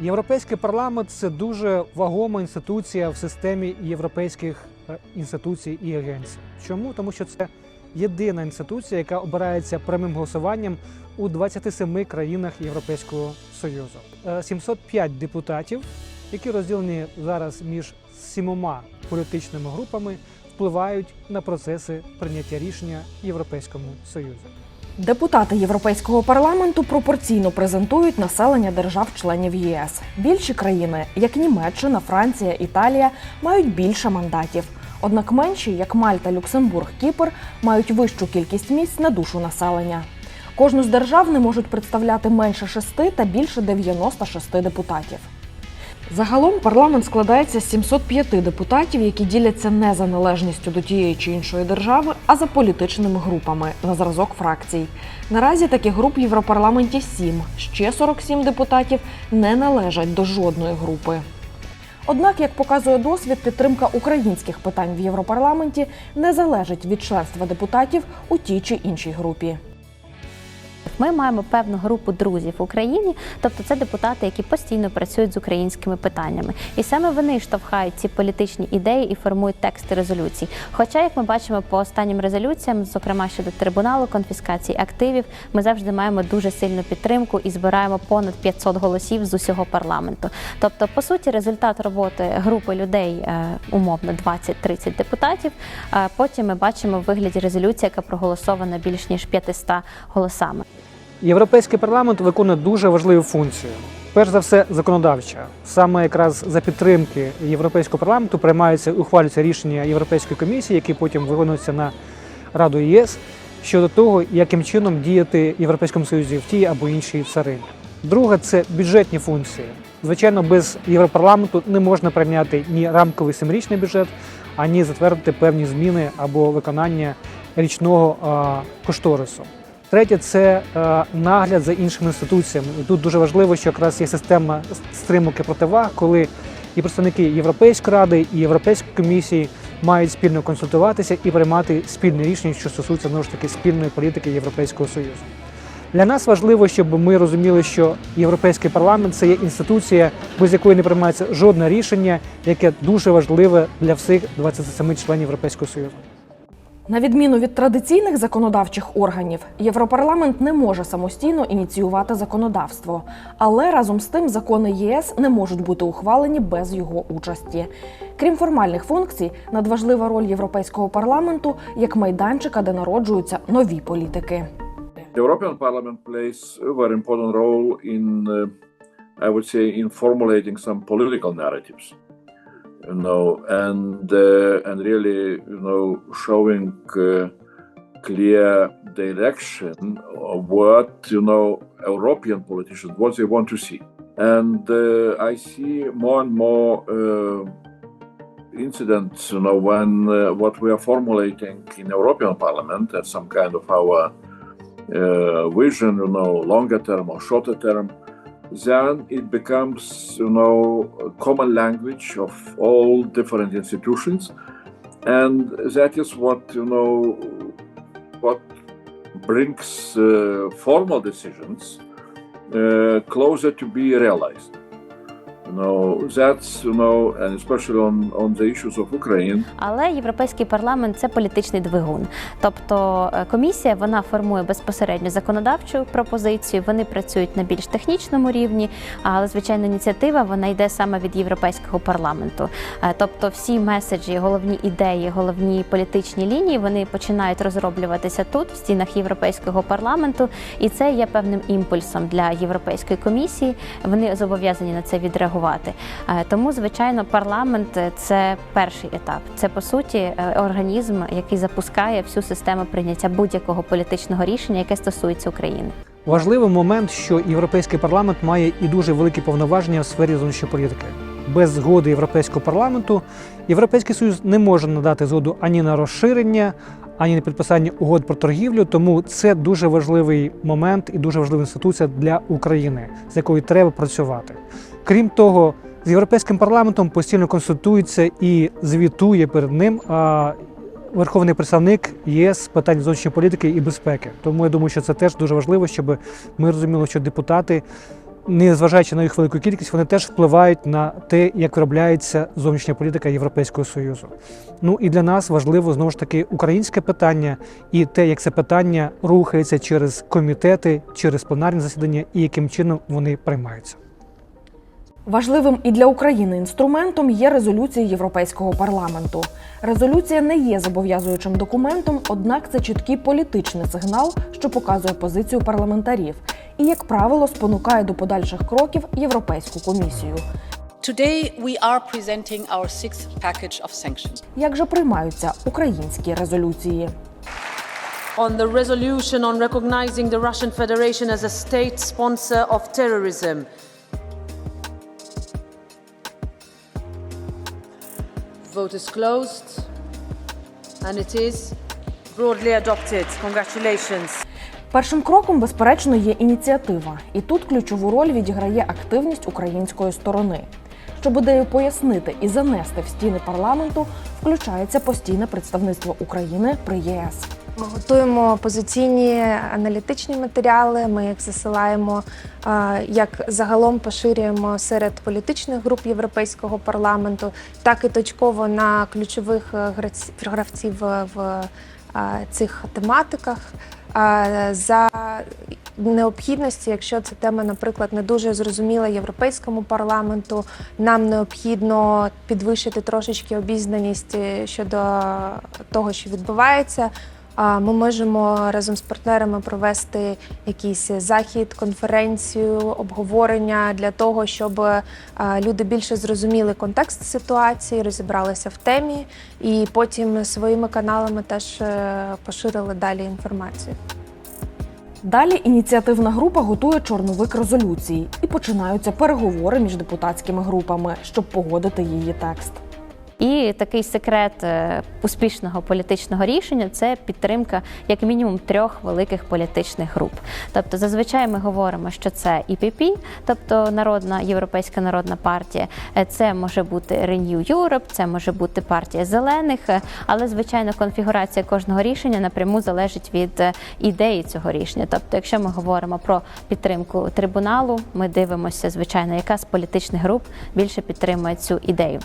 Європейський парламент це дуже вагома інституція в системі європейських е, інституцій і агенцій. Чому? Тому що це єдина інституція, яка обирається прямим голосуванням у 27 країнах Європейського Союзу. Е, 705 депутатів, які розділені зараз між сімома політичними групами, впливають на процеси прийняття рішення Європейському Союзі. Депутати Європейського парламенту пропорційно презентують населення держав-членів ЄС. Більші країни, як Німеччина, Франція, Італія, мають більше мандатів. Однак менші, як Мальта, Люксембург, Кіпр, мають вищу кількість місць на душу населення. Кожну з держав не можуть представляти менше шести та більше 96 депутатів. Загалом парламент складається з 705 депутатів, які діляться не за належністю до тієї чи іншої держави, а за політичними групами на зразок фракцій. Наразі таких груп в Європарламенті 7. Ще 47 депутатів не належать до жодної групи. Однак, як показує досвід, підтримка українських питань в Європарламенті не залежить від членства депутатів у тій чи іншій групі. Ми маємо певну групу друзів в Україні, тобто це депутати, які постійно працюють з українськими питаннями, і саме вони штовхають ці політичні ідеї і формують тексти резолюцій. Хоча, як ми бачимо по останнім резолюціям, зокрема щодо трибуналу, конфіскації активів, ми завжди маємо дуже сильну підтримку і збираємо понад 500 голосів з усього парламенту. Тобто, по суті, результат роботи групи людей е, умовно 20-30 депутатів. Потім ми бачимо в вигляді резолюції, яка проголосована більш ніж 500 голосами. Європейський парламент виконує дуже важливу функцію. Перш за все, законодавча. Саме якраз за підтримки Європейського парламенту приймаються ухвалюються рішення Європейської комісії, які потім виконуються на Раду ЄС щодо того, яким чином діяти Європейському Союзі в тій або іншій царині. Друге це бюджетні функції. Звичайно, без Європарламенту не можна прийняти ні рамковий семирічний бюджет, ані затвердити певні зміни або виконання річного а, кошторису. Третє це е, нагляд за іншими інституціями. І тут дуже важливо, що якраз є система стримок і противаг, коли і представники Європейської ради, і Європейської комісії мають спільно консультуватися і приймати спільне рішення, що стосується знову ж таки спільної політики Європейського союзу. Для нас важливо, щоб ми розуміли, що Європейський парламент це є інституція, без якої не приймається жодне рішення, яке дуже важливе для всіх 27 членів Європейського союзу. На відміну від традиційних законодавчих органів, Європарламент не може самостійно ініціювати законодавство, але разом з тим закони ЄС не можуть бути ухвалені без його участі. Крім формальних функцій, надважлива роль європейського парламенту як майданчика, де народжуються нові політики. European Parliament plays a very important role in, uh, I would say, in formulating some political narratives, you know, and uh, and really, you know, showing uh, clear direction of what you know European politicians what they want to see, and uh, I see more and more. Uh, incidents you know when uh, what we are formulating in European Parliament as some kind of our uh, vision, you know, longer term or shorter term, then it becomes, you know, a common language of all different institutions, and that is what you know, what brings uh, formal decisions uh, closer to be realized. Know, that's you know. Але європейський парламент це політичний двигун. Тобто е, комісія вона формує безпосередньо законодавчу пропозицію. Вони працюють на більш технічному рівні, але звичайно ініціатива вона йде саме від європейського парламенту. Е, Тобто, всі меседжі, головні ідеї, головні політичні лінії вони починають розроблюватися тут, в стінах європейського парламенту, і це є певним імпульсом для європейської комісії. Вони зобов'язані на це відреагувати. Е, Тому, звичайно, парламент е, це перший етап. Це по суті е, організм, який запускає всю систему прийняття будь-якого політичного рішення, яке стосується України. Важливий момент, що європейський парламент має і дуже великі повноваження в сфері зовнішньої політики. Без згоди європейського парламенту європейський союз не може надати згоду ані на розширення, ані на підписання угод про торгівлю. Тому це дуже важливий момент і дуже важлива інституція для України, з якою треба працювати. Крім того, з європейським парламентом постійно консультується і звітує перед ним. Верховний представник ЄС з питань зовнішньої політики і безпеки. Тому я думаю, що це теж дуже важливо, щоб ми розуміли, що депутати незважаючи на їх велику кількість, вони теж впливають на те, як виробляється зовнішня політика Європейського Союзу. Ну і для нас важливо знову ж таки українське питання і те, як це питання рухається через комітети, через пленарні засідання і яким чином вони приймаються. Важливим і для України інструментом є резолюція Європейського парламенту. Резолюція не є зобов'язуючим документом, однак це чіткий політичний сигнал, що показує позицію парламентарів, і, як правило, спонукає до подальших кроків Європейську комісію. Today, we are presenting our sixth package of sanctions. Як же приймаються українські резолюції? on the resolution on recognizing the Russian Federation as a state sponsor of terrorism. Vote is closed and it is broadly adopted. Congratulations. Першим кроком, безперечно, є ініціатива, і тут ключову роль відіграє активність української сторони. Щоб ідею пояснити і занести в стіни парламенту, включається постійне представництво України при ЄС. Ми готуємо позиційні аналітичні матеріали. Ми їх засилаємо, е, як загалом поширюємо серед політичних груп Європейського парламенту, так і точково на ключових е, гравців в е, цих тематиках. За необхідності, якщо ця тема, наприклад, не дуже зрозуміла європейському парламенту, нам необхідно підвищити трошечки обізнаність е, щодо того, що відбувається. Ми можемо разом з партнерами провести якийсь захід, конференцію, обговорення для того, щоб е, люди більше зрозуміли контекст ситуації, розібралися в темі, і потім своїми каналами теж е, поширили далі інформацію. Далі ініціативна група готує чорновик резолюції і починаються переговори між депутатськими групами, щоб погодити її текст. І такий секрет е, успішного політичного рішення це підтримка як мінімум трьох великих політичних груп. Тобто, зазвичай ми говоримо, що це ІПП, тобто Народна Європейська Народна партія, Е, це може бути Renew Europe, це може бути партія зелених, е, але звичайно конфігурація кожного рішення напряму залежить від ідеї цього рішення. Тобто, якщо ми говоримо про підтримку трибуналу, ми дивимося, звичайно, яка з політичних груп більше підтримує цю ідею.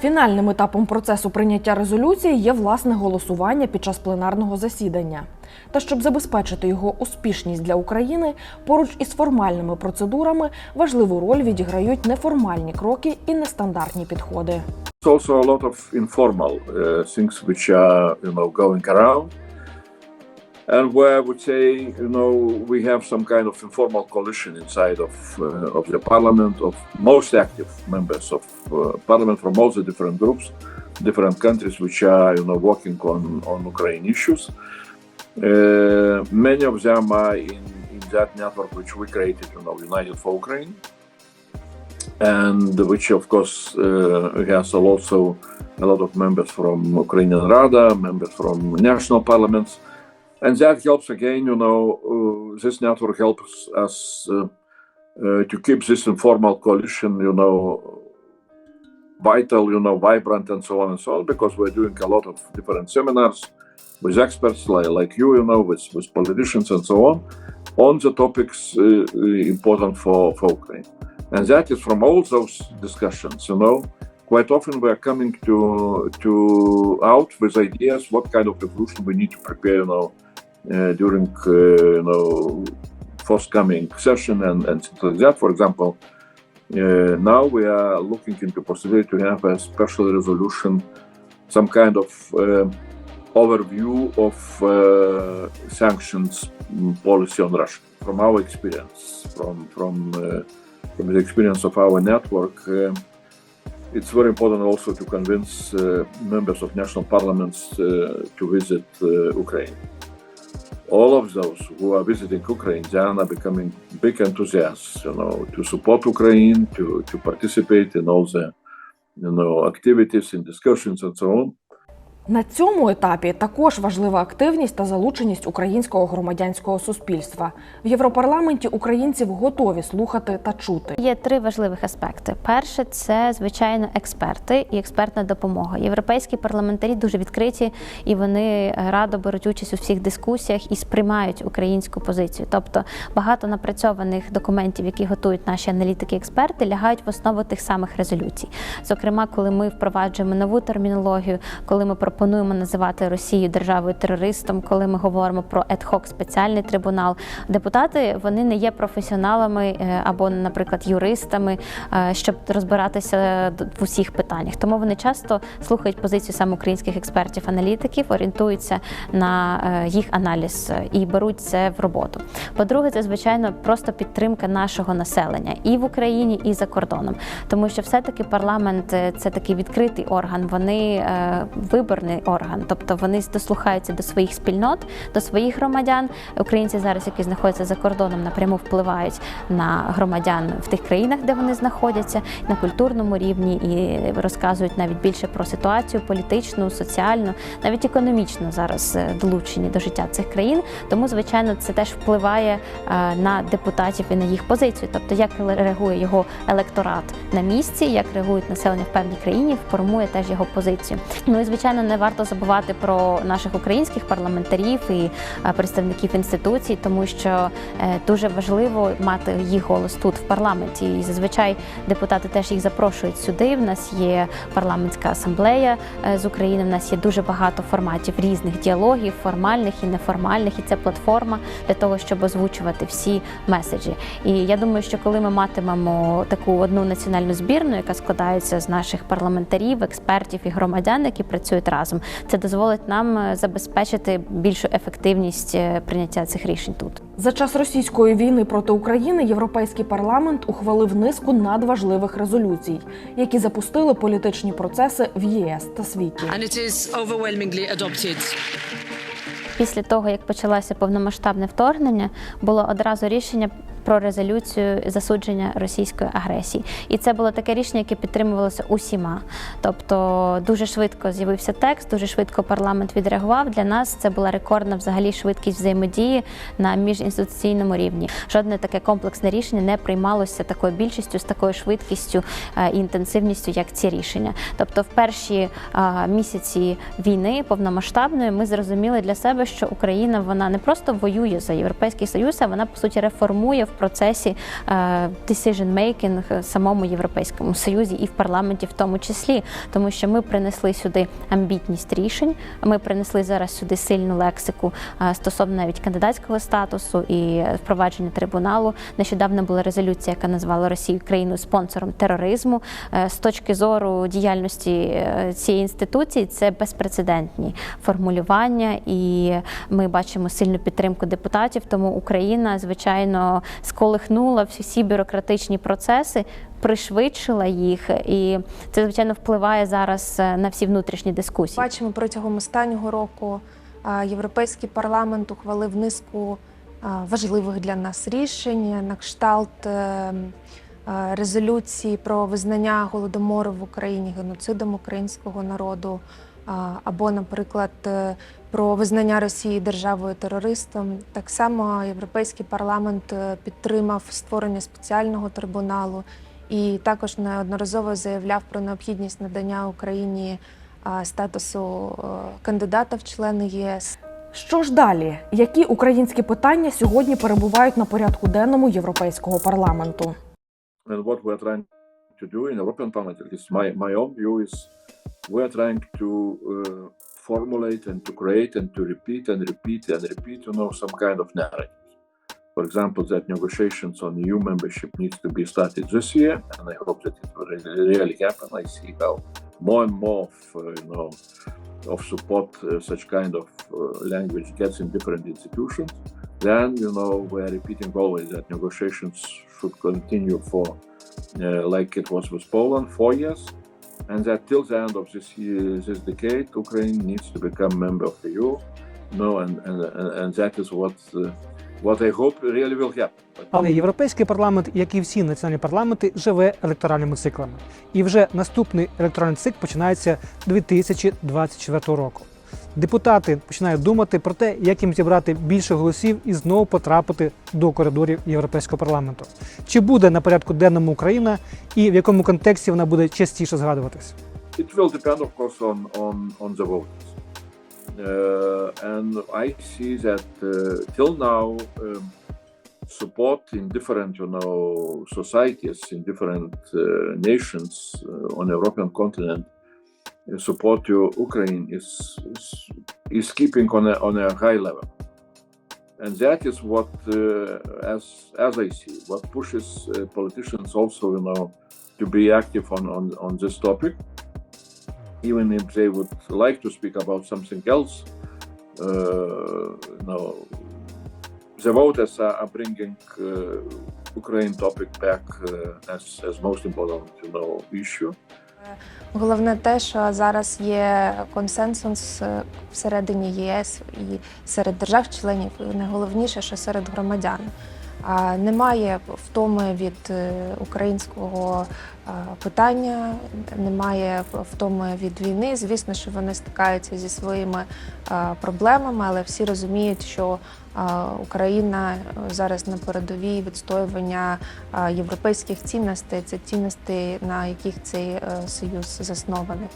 Фінальним етапом процесу прийняття резолюції є власне голосування під час пленарного засідання. Та щоб забезпечити його успішність для України, поруч із формальними процедурами важливу роль відіграють неформальні кроки і нестандартні підходи. Also a lot of informal uh, things which are, you know, going around. And where I would say, you know, we have some kind of informal coalition inside of uh, of the parliament of most active members of uh, parliament from all the different groups, different countries which are, you know, working on on Ukraine issues. Uh, many of them are in, in that network which we created, you know, United for Ukraine and which of course uh, has also a lot of members from Ukrainian Rada, members from national parliaments, and that helps again. You know, this network helps us to keep this informal coalition, you know, vital, you know, vibrant, and so on and so on, because we're doing a lot of different seminars with experts like, like you, you know, with, with politicians and so on, on the topics uh, uh, important for, for Ukraine. And that is from all those discussions, you know, quite often we are coming to to out with ideas what kind of revolution we need to prepare, you know, during uh, you know forthcoming session and and things like that. For example, uh, now we are looking into possibility to have a special resolution, some kind of uh, overview of uh, sanctions mm, policy on Russia from our experience, from from uh, from the experience of our network. Uh, it's very important also to convince uh, members of national parliaments uh, to visit uh, Ukraine. All of those who are visiting Ukraine, they are now becoming big enthusiasts, you know, to support Ukraine, to, to participate in all the, you know, activities and discussions and so on. На цьому етапі також важлива активність та залученість українського громадянського суспільства. В Європарламенті українців готові слухати та чути. Є три важливих аспекти. Перше це звичайно експерти і експертна допомога. Європейські парламентарі дуже відкриті і вони радо беруть участь у всіх дискусіях і сприймають українську позицію. Тобто багато напрацьованих документів, які готують наші аналітики-експерти, лягають в основу тих самих резолюцій. Зокрема, коли ми впроваджуємо нову термінологію, коли ми пропонуємо називати Росію державою терористом, коли ми говоримо про ad-hoc спеціальний трибунал, депутати вони не є професіоналами е, або, наприклад, юристами, е, щоб розбиратися в усіх питаннях. Тому вони часто слухають позицію саме українських експертів-аналітиків, орієнтуються на е, їх аналіз е, і беруть це в роботу. По-друге, це звичайно просто підтримка нашого населення і в Україні, і за кордоном, тому що все-таки парламент е, це такий відкритий орган. Вони е, виборний орган, тобто вони дослухаються до своїх спільнот, до своїх громадян. Українці зараз, які знаходяться за кордоном, напряму впливають на громадян в тих країнах, де вони знаходяться, на культурному рівні і розказують навіть більше про ситуацію політичну, соціальну, навіть економічно зараз е, долучені до життя цих країн. Тому, звичайно, це теж впливає е, на депутатів і на їх позицію. Тобто, як реагує його електорат на місці, як реагують населення в певній країні, формує теж його позицію. Ну і звичайно, не варто забувати про наших українських парламентарів і е, представників інституцій, тому що е, дуже важливо мати їх голос тут в парламенті. І зазвичай депутати теж їх запрошують сюди. В нас є парламентська асамблея е, з України. В нас є дуже багато форматів різних діалогів, формальних і неформальних. І це платформа для того, щоб озвучувати всі меседжі. І я думаю, що коли ми матимемо таку одну національну збірну, яка складається з наших парламентарів, експертів і громадян, які працюють разом, це дозволить нам е, забезпечити більшу ефективність е, прийняття цих рішень тут. За час російської війни проти України Європейський парламент ухвалив низку надважливих резолюцій, які запустили політичні процеси в ЄС та світі. And it is overwhelmingly adopted. Після того, як почалося повномасштабне вторгнення, було одразу рішення про резолюцію засудження російської агресії. І це було таке рішення, яке підтримувалося усіма. Тобто дуже швидко з'явився текст, дуже швидко парламент відреагував. Для нас це була рекордна взагалі швидкість взаємодії на міжінституційному рівні. Жодне таке комплексне рішення не приймалося такою більшістю, з такою швидкістю е, і інтенсивністю, як ці рішення. Тобто, в перші е, місяці війни повномасштабної ми зрозуміли для себе, що Україна вона не просто воює за європейський союз, а вона по суті реформує в процесі е, decision making самому європейському союзі і в парламенті, в тому числі, тому що ми принесли сюди амбітність рішень. Ми принесли зараз сюди сильну лексику е, стосовно навіть кандидатського статусу і впровадження трибуналу. Нещодавно була резолюція, яка назвала Росію країною спонсором тероризму. Е, З точки зору діяльності цієї інституції це безпрецедентні формулювання, і ми бачимо сильну підтримку депутатів. Тому Україна, звичайно, сколихнула всі бюрократичні процеси. Пришвидшила їх, і це звичайно впливає зараз е, на всі внутрішні дискусії. Бачимо протягом останнього року Європейський парламент ухвалив низку важливих для нас рішень на кшталт е, е, резолюції про визнання голодомору в Україні геноцидом українського народу, або, наприклад, е, про визнання Росії державою терористом. Так само Європейський парламент е, підтримав створення спеціального трибуналу і також неодноразово заявляв про необхідність надання Україні статусу е, кандидата в члени єС. Що ж далі? Які українські питання сьогодні перебувають на порядку денному Європейського парламенту? And what we're trying to do in European Parliament, at least my, my own view is we're trying to uh, formulate and to create and to repeat and repeat and repeat, you know, some kind of narrative. For example, that negotiations on EU membership needs to be started this year, and I hope that it will really, really happen. I see how more and more of, uh, you know, of support uh, such kind of uh, language gets in different institutions. Then, you know, we're repeating always that negotiations should continue for, uh, like it was with Poland, four years, and that till the end of this year, this decade, Ukraine needs to become member of the EU. No, and and and, that is what uh, what I hope really will happen. Але європейський парламент, як і всі національні парламенти, живе електоральними циклами. І вже наступний електоральний цикл починається 2024 року. Депутати починають думати про те, як їм зібрати більше голосів і знову потрапити до коридорів європейського парламенту. Чи буде на порядку денному Україна і в якому контексті вона буде частіше згадуватись? it will depend, of course, on on on the voters. Uh, and I see that uh, till now, um, support in different, you know, societies in different uh, nations uh, on European continent, support to Ukraine is, is is keeping on a on a high level, and that is what, uh, as as I see, what pushes uh, politicians also, you know, to be active on on on this topic even if they would like to speak about something else, uh, no, the voters are, are bringing uh, Ukraine topic back uh, as as most important, you know, issue. Головне те, що зараз є консенсус е, всередині ЄС і серед держав-членів. Найголовніше, що серед громадян. Немає втоми від е, українського е, питання, немає втоми від війни. Звісно, що вони стикаються зі своїми е, проблемами, але всі розуміють, що Україна зараз на передовій відстоювання європейських цінностей. Це цінності, на яких цей союз заснований.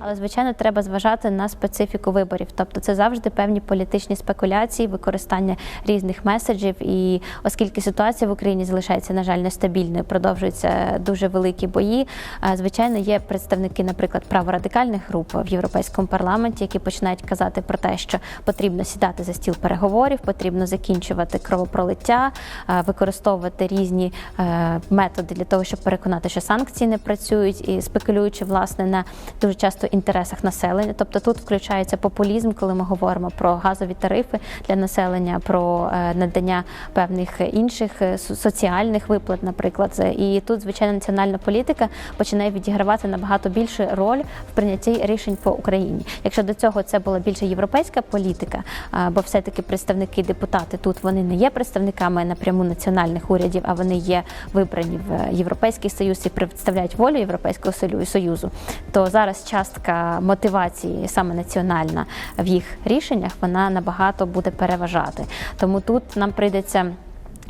Але звичайно треба зважати на специфіку виборів. Тобто це завжди певні політичні спекуляції, використання різних меседжів. І оскільки ситуація в Україні залишається, на жаль, нестабільною, продовжуються дуже великі бої. е, Звичайно, є представники, наприклад, праворадикальних груп в європейському парламенті, які починають казати про те, що потрібно сідати за стіл переговорів, потрібно закінчувати кровопролиття, е, використовувати різні е, методи для того, щоб переконати, що санкції не працюють, і спекулюючи власне на дуже часто інтересах населення. Тобто тут включається популізм, коли ми говоримо про газові тарифи для населення, про е, надання певних інших е, соціальних виплат, наприклад. І тут, звичайно, національна політика починає відігравати набагато більшу роль в прийнятті рішень по Україні. Якщо до цього це була більше європейська політика, бо все-таки представники депутати тут вони не є представниками напряму національних урядів, а вони є вибрані в Європейський Союз і представляють волю Європейського Союзу- то зараз частка мотивації саме національна в їх рішеннях вона набагато буде переважати. Тому тут нам прийдеться.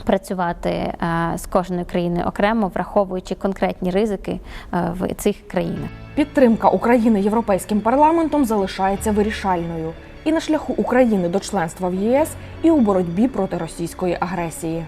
Працювати е, з кожною країною окремо, враховуючи конкретні ризики е, в цих країнах. Підтримка України європейським парламентом залишається вирішальною і на шляху України до членства в ЄС, і у боротьбі проти російської агресії.